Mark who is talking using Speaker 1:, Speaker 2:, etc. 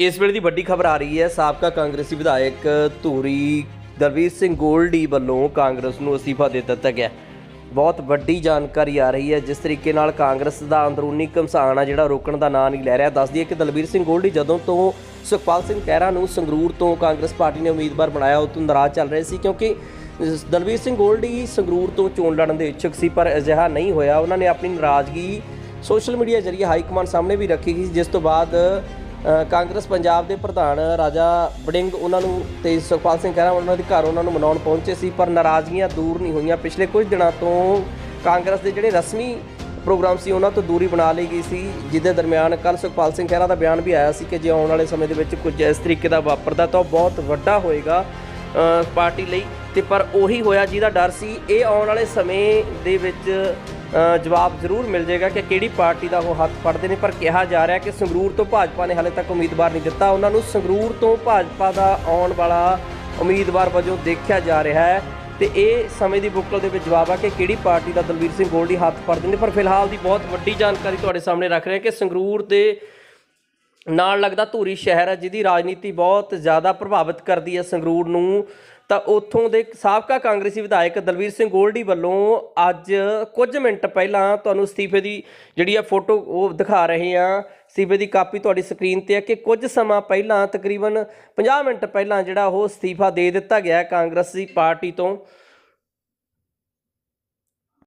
Speaker 1: ਇਸ ਵੇਲੇ ਦੀ ਵੱਡੀ ਖਬਰ ਆ ਰਹੀ ਹੈ, ਸਾਬਕਾ ਕਾਂਗਰਸੀ ਵਿਧਾਇਕ ਧੂਰੀ ਦਰਵੀਰ ਸਿੰਘ ਗੋਲਡੀ ਵੱਲੋਂ ਕਾਂਗਰਸ ਨੂੰ ਅਸਤੀਫਾ ਦੇ ਦਿੱਤਾ ਗਿਆ। ਬਹੁਤ ਵੱਡੀ ਜਾਣਕਾਰੀ ਆ ਰਹੀ ਹੈ, ਜਿਸ ਤਰੀਕੇ ਨਾਲ ਕਾਂਗਰਸ ਦਾ ਅੰਦਰੂਨੀ ਘਮਸਾਨ ਆ ਜਿਹੜਾ ਰੋਕਣ ਦਾ ਨਾਂ ਨਹੀਂ ਲੈ ਰਿਹਾ। ਦੱਸਦੀ ਹੈ ਕਿ ਦਲਬੀਰ ਸਿੰਘ ਗੋਲਡੀ ਜਦੋਂ ਤੋਂ ਸੁਖਪਾਲ ਸਿੰਘ ਖਹਿਰਾ ਨੂੰ ਸੰਗਰੂਰ ਤੋਂ ਕਾਂਗਰਸ ਪਾਰਟੀ ਨੇ ਉਮੀਦਵਾਰ ਬਣਾਇਆ ਉਹ ਤੋਂ ਨਾਰਾਜ਼ ਚੱਲ ਰਹੇ ਸੀ ਕਿਉਂਕਿ ਦਲਬੀਰ ਸਿੰਘ ਗੋਲਡੀ ਸੰਗਰੂਰ ਤੋਂ ਚੋਣ ਲੜਨ ਦੇ ਇੱਛੁਕ ਸੀ, ਪਰ ਅਜਿਹਾ ਨਹੀਂ ਹੋਇਆ। ਉਹਨਾਂ ਨੇ ਆਪਣੀ ਨਾਰਾਜ਼ਗੀ ਸੋਸ਼ਲ ਮੀਡੀਆ ਜ਼ਰੀਏ ਹਾਈ ਕਮਾਂਡ ਸਾਹਮਣੇ ਵੀ ਰੱਖੀ ਗਈ ਜਿਸ ਤੋਂ ਬਾਅਦ ਕਾਂਗਰਸ ਪੰਜਾਬ ਦੇ ਪ੍ਰਧਾਨ ਰਾਜਾ ਬੜਿੰਗ ਉਹਨਾਂ ਨੂੰ ਤੇ ਸੁਖਪਾਲ ਸਿੰਘ ਖਹਿਰਾ ਉਹਨਾਂ ਦੇ ਘਰ ਉਹਨਾਂ ਨੂੰ ਮਨਾਉਣ ਪਹੁੰਚੇ ਸੀ, ਪਰ ਨਾਰਾਜ਼ਗੀਆਂ ਦੂਰ ਨਹੀਂ ਹੋਈਆਂ। ਪਿਛਲੇ ਕੁਝ ਦਿਨਾਂ ਤੋਂ ਕਾਂਗਰਸ ਦੇ ਜਿਹੜੇ ਰਸਮੀ ਪ੍ਰੋਗਰਾਮ ਸੀ, ਉਹਨਾਂ ਤੋਂ ਦੂਰੀ ਬਣਾ ਲਈ ਗਈ ਸੀ। ਜਿਹਦੇ ਦਰਮਿਆਨ ਕੱਲ ਸੁਖਪਾਲ ਸਿੰਘ ਖਹਿਰਾ ਦਾ ਬਿਆਨ ਵੀ ਆਇਆ ਸੀ ਕਿ ਜੇ ਆਉਣ ਵਾਲੇ ਸਮੇਂ ਦੇ ਵਿੱਚ ਕੁਝ ਇਸ ਤਰੀਕੇ ਦਾ ਵਾਪਰਦਾ ਤਾਂ ਉਹ ਬਹੁਤ ਵੱਡਾ ਹੋਏਗਾ ਪਾਰਟੀ ਲਈ। ਤੇ ਪਰ ਉਹੀ ਹੋਇਆ ਜਿਹਦਾ ਡਰ ਸੀ, ਇਹ ਆਉਣ ਵਾਲੇ ਸਮੇਂ ਦੇ ਵਿੱਚ ਜਵਾਬ ਜ਼ਰੂਰ ਮਿਲ ਜਾਏਗਾ ਕਿ ਕਿਹੜੀ ਪਾਰਟੀ ਦਾ ਉਹ ਹੱਥ ਫੜਦੇ ਨੇ, ਪਰ ਕਿਹਾ ਜਾ ਰਿਹਾ ਕਿ ਸੰਗਰੂਰ ਤੋਂ ਭਾਜਪਾ ਨੇ ਹਾਲੇ ਤੱਕ ਉਮੀਦਵਾਰ ਨਹੀਂ ਦਿੱਤਾ। ਉਹਨਾਂ ਨੂੰ ਸੰਗਰੂਰ ਤੋਂ ਭਾਜਪਾ ਦਾ ਆਉਣ ਵਾਲਾ ਉਮੀਦਵਾਰ ਵਜੋਂ ਦੇਖਿਆ ਜਾ ਰਿਹਾ ਹੈ। ਤੇ ਇਹ ਸਮੇਂ ਦੀ ਬੁੱਕਲ ਦੇ ਵਿੱਚ ਜਵਾਬ ਆ ਕਿ ਕਿਹੜੀ ਪਾਰਟੀ ਦਾ ਦਲਵੀਰ ਸਿੰਘ ਗੋਲਡੀ ਹੱਥ ਫੜਦੇ ਨੇ। ਪਰ ਫਿਲਹਾਲ ਦੀ ਬਹੁਤ ਵੱਡੀ ਜਾਣਕਾਰੀ ਤੁਹਾਡੇ ਸਾਹਮਣੇ ਰੱਖ ਰਹੇ ਹਾਂ ਕਿ ਸੰਗਰੂਰ ਦੇ ਨਾਲ ਲੱਗਦਾ ਧੂਰੀ ਸ਼ਹਿਰ ਹੈ ਜਿਹਦੀ ਰਾਜਨੀਤੀ ਬਹੁਤ ਜ਼ਿਆਦਾ ਪ੍ਰਭਾਵਿਤ ਕਰਦੀ ਹੈ ਸੰਗਰੂਰ ਨੂੰ। ਤਾਂ ਉੱਥੋਂ ਦੇ ਸਾਬਕਾ ਕਾਂਗਰਸੀ ਵਿਧਾਇਕ ਦਲਵੀਰ ਸਿੰਘ ਗੋਲਡੀ ਵੱਲੋਂ ਅੱਜ ਕੁਝ ਮਿੰਟ ਪਹਿਲਾਂ ਤੁਹਾਨੂੰ ਅਸਤੀਫੇ ਦੀ ਜਿਹੜੀ ਆ ਫੋਟੋ ਉਹ ਦਿਖਾ ਰਹੇ ਆ। ਅਸਤੀਫੇ ਦੀ ਕਾਪੀ ਤੁਹਾਡੀ ਸਕਰੀਨ ਤੇ ਹੈ ਕਿ ਕੁਝ ਸਮਾਂ ਪਹਿਲਾਂ ਤਕਰੀਬਨ 50 ਮਿੰਟ ਪਹਿਲਾਂ ਜਿਹੜਾ ਉਹ ਅਸਤੀਫਾ ਦੇ ਦਿੱਤਾ ਗਿਆ ਕਾਂਗਰਸੀ ਪਾਰਟੀ ਤੋਂ।